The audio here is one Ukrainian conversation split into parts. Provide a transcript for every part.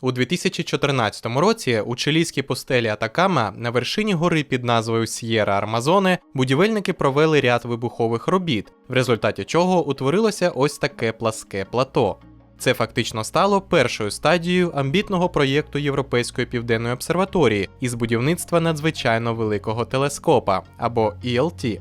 У 2014 році у чилійській пустелі Атакама на вершині гори під назвою С'єра Армазоне будівельники провели ряд вибухових робіт, в результаті чого утворилося ось таке пласке плато. Це фактично стало першою стадією амбітного проєкту Європейської південної обсерваторії із будівництва надзвичайно великого телескопа або ELT.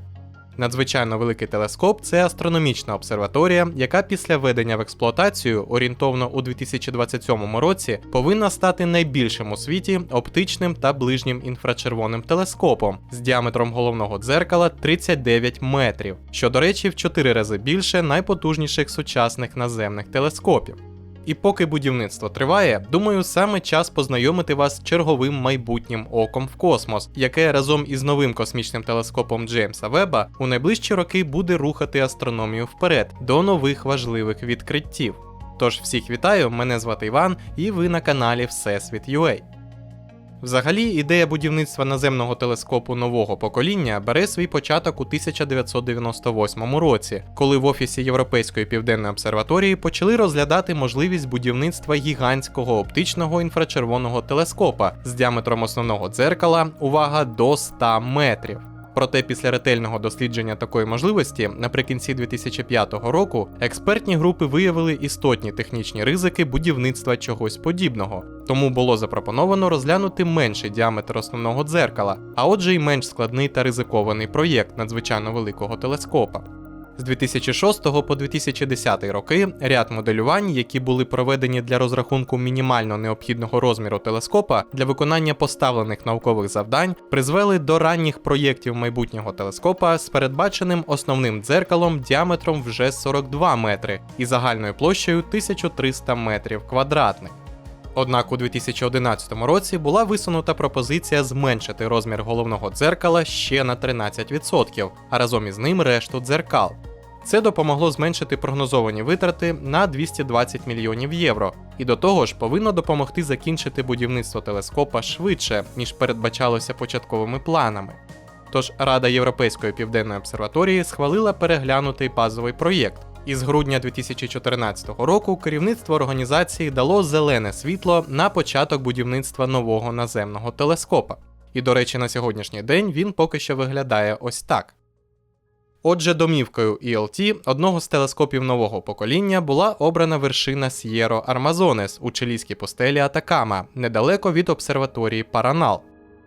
Надзвичайно великий телескоп це астрономічна обсерваторія, яка після введення в експлуатацію орієнтовно у 2027 році повинна стати найбільшим у світі оптичним та ближнім інфрачервоним телескопом з діаметром головного дзеркала 39 метрів, що, до речі, в 4 рази більше найпотужніших сучасних наземних телескопів. І поки будівництво триває, думаю, саме час познайомити вас з черговим майбутнім оком в космос, яке разом із новим космічним телескопом Джеймса Веба у найближчі роки буде рухати астрономію вперед до нових важливих відкриттів. Тож всіх вітаю, мене звати Іван, і ви на каналі Всесвіт UA. Взагалі, ідея будівництва наземного телескопу нового покоління бере свій початок у 1998 році, коли в офісі Європейської південної обсерваторії почали розглядати можливість будівництва гігантського оптичного інфрачервоного телескопа з діаметром основного дзеркала, увага до 100 метрів. Проте після ретельного дослідження такої можливості наприкінці 2005 року експертні групи виявили істотні технічні ризики будівництва чогось подібного, тому було запропоновано розглянути менший діаметр основного дзеркала, а отже й менш складний та ризикований проєкт надзвичайно великого телескопа. З 2006 по 2010 роки ряд моделювань, які були проведені для розрахунку мінімально необхідного розміру телескопа для виконання поставлених наукових завдань, призвели до ранніх проєктів майбутнього телескопа з передбаченим основним дзеркалом діаметром вже 42 метри і загальною площею 1300 метрів квадратних. Однак у 2011 році була висунута пропозиція зменшити розмір головного дзеркала ще на 13%, а разом із ним решту дзеркал. Це допомогло зменшити прогнозовані витрати на 220 мільйонів євро, і до того ж повинно допомогти закінчити будівництво телескопа швидше, ніж передбачалося початковими планами. Тож Рада Європейської південної обсерваторії схвалила переглянутий базовий проєкт. І з грудня 2014 року керівництво організації дало зелене світло на початок будівництва нового наземного телескопа. І, до речі, на сьогоднішній день він поки що виглядає ось так. Отже, домівкою ELT одного з телескопів нового покоління була обрана вершина С'єро Армазонес у чилійській пустелі Атакама, недалеко від обсерваторії Паранал.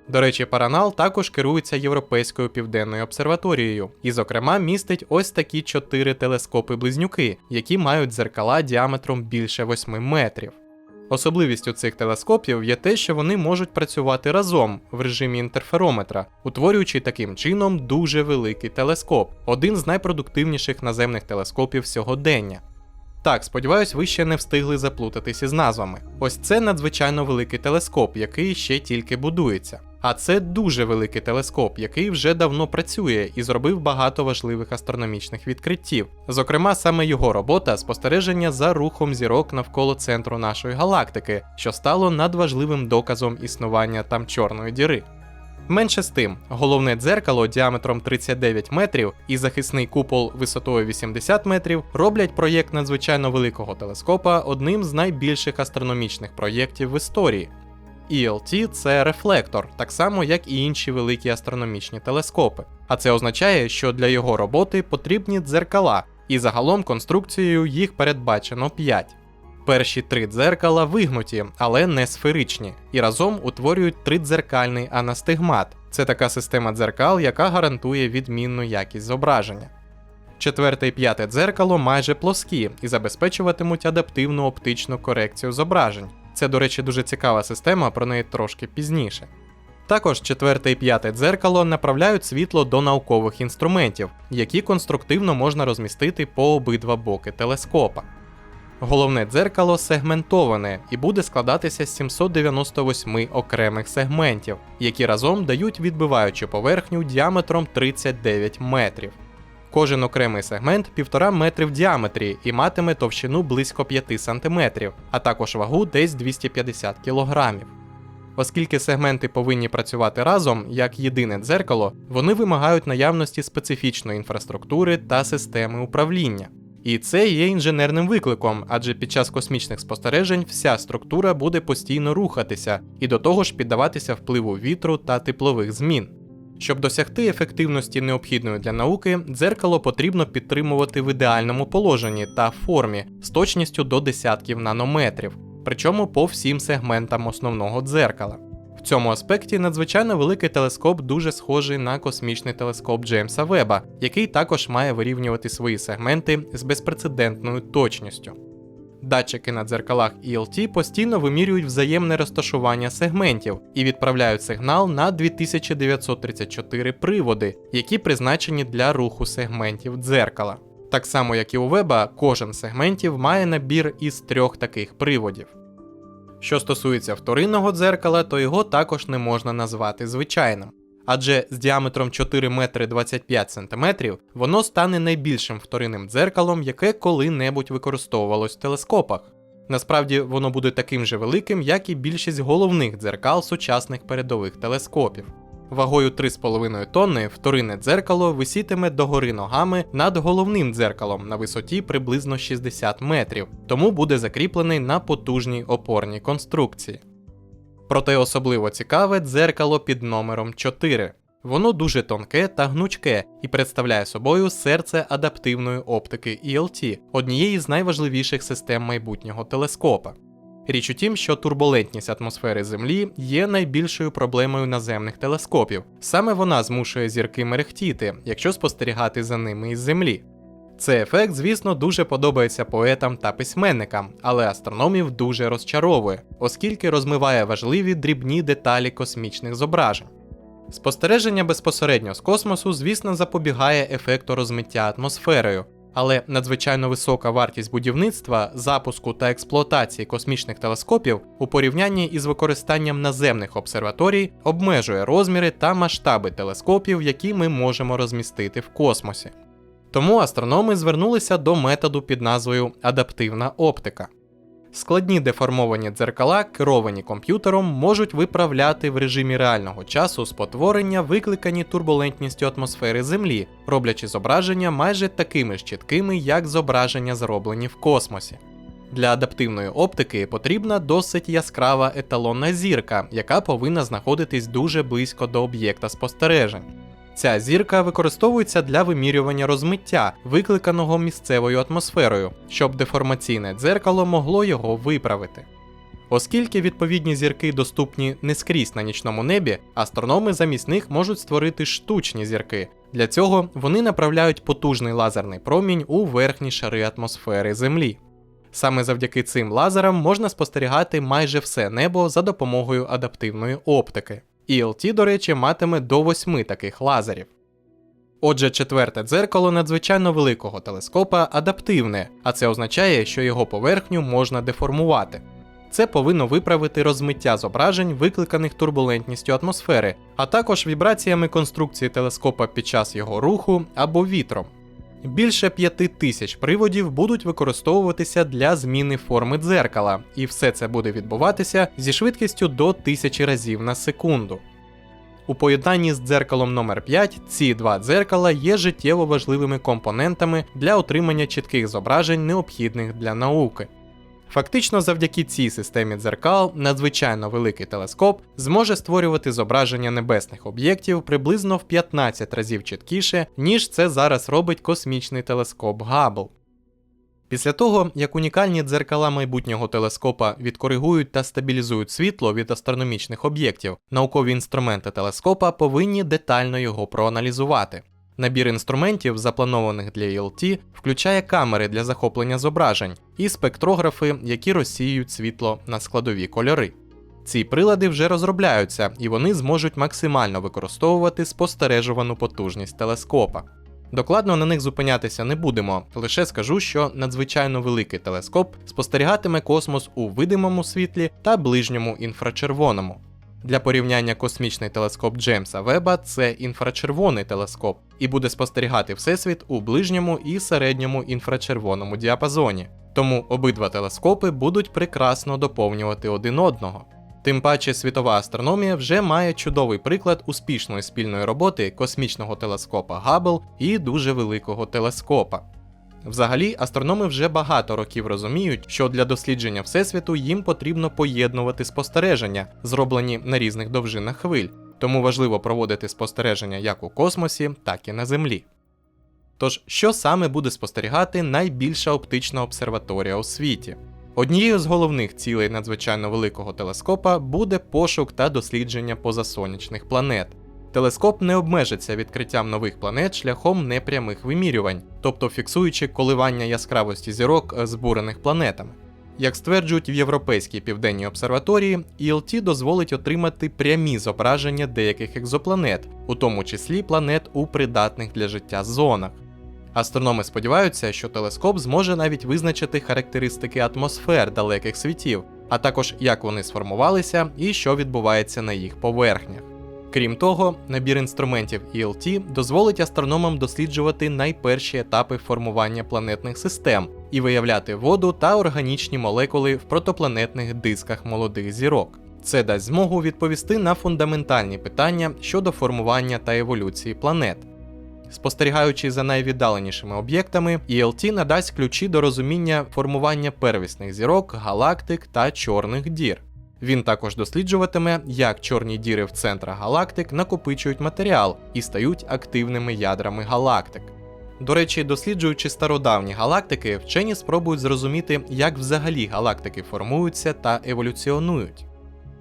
До речі, Паранал також керується Європейською південною обсерваторією, і, зокрема, містить ось такі чотири телескопи-близнюки, які мають дзеркала діаметром більше 8 метрів. Особливістю цих телескопів є те, що вони можуть працювати разом в режимі інтерферометра, утворюючи таким чином дуже великий телескоп, один з найпродуктивніших наземних телескопів сьогодення. Так, сподіваюсь, ви ще не встигли заплутатись із назвами. Ось це надзвичайно великий телескоп, який ще тільки будується. А це дуже великий телескоп, який вже давно працює і зробив багато важливих астрономічних відкриттів. Зокрема, саме його робота спостереження за рухом зірок навколо центру нашої галактики, що стало надважливим доказом існування там чорної діри. Менше з тим, головне дзеркало діаметром 39 метрів і захисний купол висотою 80 метрів роблять проєкт надзвичайно великого телескопа одним з найбільших астрономічних проєктів в історії. ELT – це рефлектор, так само як і інші великі астрономічні телескопи. А це означає, що для його роботи потрібні дзеркала, і загалом конструкцією їх передбачено 5. Перші три дзеркала вигнуті, але не сферичні, і разом утворюють тридзеркальний анастигмат. Це така система дзеркал, яка гарантує відмінну якість зображення. Четверте і п'яте дзеркало майже плоскі і забезпечуватимуть адаптивну оптичну корекцію зображень. Це, до речі, дуже цікава система, про неї трошки пізніше. Також четверте і п'яте дзеркало направляють світло до наукових інструментів, які конструктивно можна розмістити по обидва боки телескопа. Головне дзеркало сегментоване і буде складатися з 798 окремих сегментів, які разом дають відбиваючу поверхню діаметром 39 метрів. Кожен окремий сегмент 1,5 метри в діаметрі і матиме товщину близько 5 см, а також вагу десь 250 кг. Оскільки сегменти повинні працювати разом як єдине дзеркало, вони вимагають наявності специфічної інфраструктури та системи управління. І це є інженерним викликом, адже під час космічних спостережень вся структура буде постійно рухатися і до того ж піддаватися впливу вітру та теплових змін. Щоб досягти ефективності необхідної для науки, дзеркало потрібно підтримувати в ідеальному положенні та формі з точністю до десятків нанометрів, причому по всім сегментам основного дзеркала. В цьому аспекті надзвичайно великий телескоп дуже схожий на космічний телескоп Джеймса Веба, який також має вирівнювати свої сегменти з безпрецедентною точністю. Датчики на дзеркалах ELT постійно вимірюють взаємне розташування сегментів і відправляють сигнал на 2934 приводи, які призначені для руху сегментів дзеркала. Так само, як і у Веба, кожен сегментів має набір із трьох таких приводів. Що стосується вторинного дзеркала, то його також не можна назвати звичайним. Адже з діаметром 4 метри 25 см воно стане найбільшим вторинним дзеркалом, яке коли-небудь використовувалось в телескопах. Насправді воно буде таким же великим, як і більшість головних дзеркал сучасних передових телескопів. Вагою 3,5 тонни вторинне дзеркало висітиме догори ногами над головним дзеркалом на висоті приблизно 60 метрів, тому буде закріплений на потужній опорній конструкції. Проте особливо цікаве дзеркало під номером 4. Воно дуже тонке та гнучке і представляє собою серце адаптивної оптики ELT, однієї з найважливіших систем майбутнього телескопа. Річ у тім, що турбулентність атмосфери Землі є найбільшою проблемою наземних телескопів. Саме вона змушує зірки мерехтіти, якщо спостерігати за ними із Землі. Цей ефект, звісно, дуже подобається поетам та письменникам, але астрономів дуже розчаровує, оскільки розмиває важливі дрібні деталі космічних зображень. Спостереження безпосередньо з космосу, звісно, запобігає ефекту розмиття атмосферою, але надзвичайно висока вартість будівництва, запуску та експлуатації космічних телескопів у порівнянні із використанням наземних обсерваторій обмежує розміри та масштаби телескопів, які ми можемо розмістити в космосі. Тому астрономи звернулися до методу під назвою адаптивна оптика. Складні деформовані дзеркала, керовані комп'ютером, можуть виправляти в режимі реального часу спотворення, викликані турбулентністю атмосфери Землі, роблячи зображення майже такими ж чіткими, як зображення, зроблені в космосі. Для адаптивної оптики потрібна досить яскрава еталонна зірка, яка повинна знаходитись дуже близько до об'єкта спостережень. Ця зірка використовується для вимірювання розмиття, викликаного місцевою атмосферою, щоб деформаційне дзеркало могло його виправити. Оскільки відповідні зірки доступні не скрізь на нічному небі, астрономи замість них можуть створити штучні зірки. Для цього вони направляють потужний лазерний промінь у верхні шари атмосфери Землі. Саме завдяки цим лазерам можна спостерігати майже все небо за допомогою адаптивної оптики. ELT, до речі, матиме до восьми таких лазерів. Отже, четверте дзеркало надзвичайно великого телескопа адаптивне, а це означає, що його поверхню можна деформувати. Це повинно виправити розмиття зображень, викликаних турбулентністю атмосфери, а також вібраціями конструкції телескопа під час його руху або вітром. Більше п'яти тисяч приводів будуть використовуватися для зміни форми дзеркала, і все це буде відбуватися зі швидкістю до тисячі разів на секунду. У поєднанні з дзеркалом номер 5 ці два дзеркала є життєво важливими компонентами для отримання чітких зображень, необхідних для науки. Фактично, завдяки цій системі дзеркал, надзвичайно великий телескоп зможе створювати зображення небесних об'єктів приблизно в 15 разів чіткіше, ніж це зараз робить космічний телескоп Габл. Після того, як унікальні дзеркала майбутнього телескопа відкоригують та стабілізують світло від астрономічних об'єктів, наукові інструменти телескопа повинні детально його проаналізувати. Набір інструментів, запланованих для ELT, включає камери для захоплення зображень і спектрографи, які розсіюють світло на складові кольори. Ці прилади вже розробляються і вони зможуть максимально використовувати спостережувану потужність телескопа. Докладно на них зупинятися не будемо, лише скажу, що надзвичайно великий телескоп спостерігатиме космос у видимому світлі та ближньому інфрачервоному. Для порівняння космічний телескоп Джеймса Веба це інфрачервоний телескоп і буде спостерігати Всесвіт у ближньому і середньому інфрачервоному діапазоні. Тому обидва телескопи будуть прекрасно доповнювати один одного. Тим паче світова астрономія вже має чудовий приклад успішної спільної роботи космічного телескопа Габл і дуже великого телескопа. Взагалі, астрономи вже багато років розуміють, що для дослідження Всесвіту їм потрібно поєднувати спостереження, зроблені на різних довжинах хвиль, тому важливо проводити спостереження як у космосі, так і на Землі. Тож, що саме буде спостерігати найбільша оптична обсерваторія у світі? Однією з головних цілей надзвичайно великого телескопа буде пошук та дослідження позасонячних планет. Телескоп не обмежиться відкриттям нових планет шляхом непрямих вимірювань, тобто фіксуючи коливання яскравості зірок, е, збурених планетами. Як стверджують в Європейській південній обсерваторії, ELT дозволить отримати прямі зображення деяких екзопланет, у тому числі планет у придатних для життя зонах. Астрономи сподіваються, що телескоп зможе навіть визначити характеристики атмосфер далеких світів, а також як вони сформувалися і що відбувається на їх поверхнях. Крім того, набір інструментів ELT дозволить астрономам досліджувати найперші етапи формування планетних систем і виявляти воду та органічні молекули в протопланетних дисках молодих зірок. Це дасть змогу відповісти на фундаментальні питання щодо формування та еволюції планет. Спостерігаючи за найвіддаленішими об'єктами, ELT надасть ключі до розуміння формування первісних зірок, галактик та чорних дір. Він також досліджуватиме, як чорні діри в центрах галактик накопичують матеріал і стають активними ядрами галактик. До речі, досліджуючи стародавні галактики, вчені спробують зрозуміти, як взагалі галактики формуються та еволюціонують.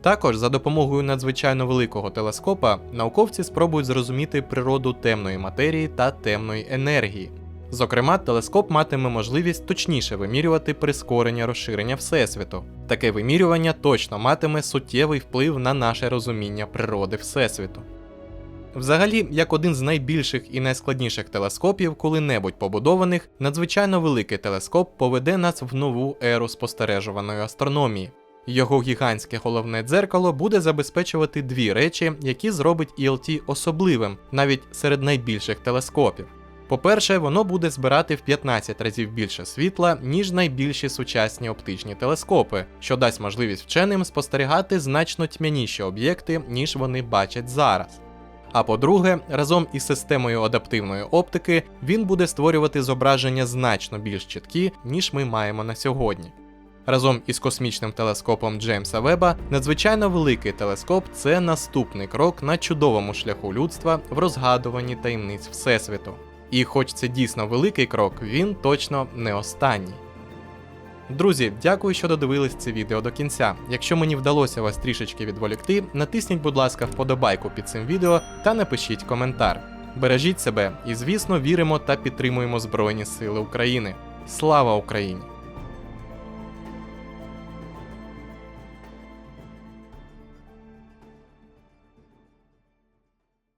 Також за допомогою надзвичайно великого телескопа науковці спробують зрозуміти природу темної матерії та темної енергії. Зокрема, телескоп матиме можливість точніше вимірювати прискорення розширення Всесвіту. Таке вимірювання точно матиме суттєвий вплив на наше розуміння природи Всесвіту. Взагалі, як один з найбільших і найскладніших телескопів, коли-небудь побудованих, надзвичайно великий телескоп поведе нас в нову еру спостережуваної астрономії. Його гігантське головне дзеркало буде забезпечувати дві речі, які зробить ELT особливим навіть серед найбільших телескопів. По-перше, воно буде збирати в 15 разів більше світла, ніж найбільші сучасні оптичні телескопи, що дасть можливість вченим спостерігати значно тьмяніші об'єкти, ніж вони бачать зараз. А по-друге, разом із системою адаптивної оптики він буде створювати зображення значно більш чіткі, ніж ми маємо на сьогодні. Разом із космічним телескопом Джеймса Веба надзвичайно великий телескоп це наступний крок на чудовому шляху людства в розгадуванні таємниць Всесвіту. І хоч це дійсно великий крок, він точно не останній. Друзі, дякую, що додивились це відео до кінця. Якщо мені вдалося вас трішечки відволікти, натисніть, будь ласка, вподобайку під цим відео та напишіть коментар. Бережіть себе і, звісно, віримо та підтримуємо Збройні Сили України. Слава Україні!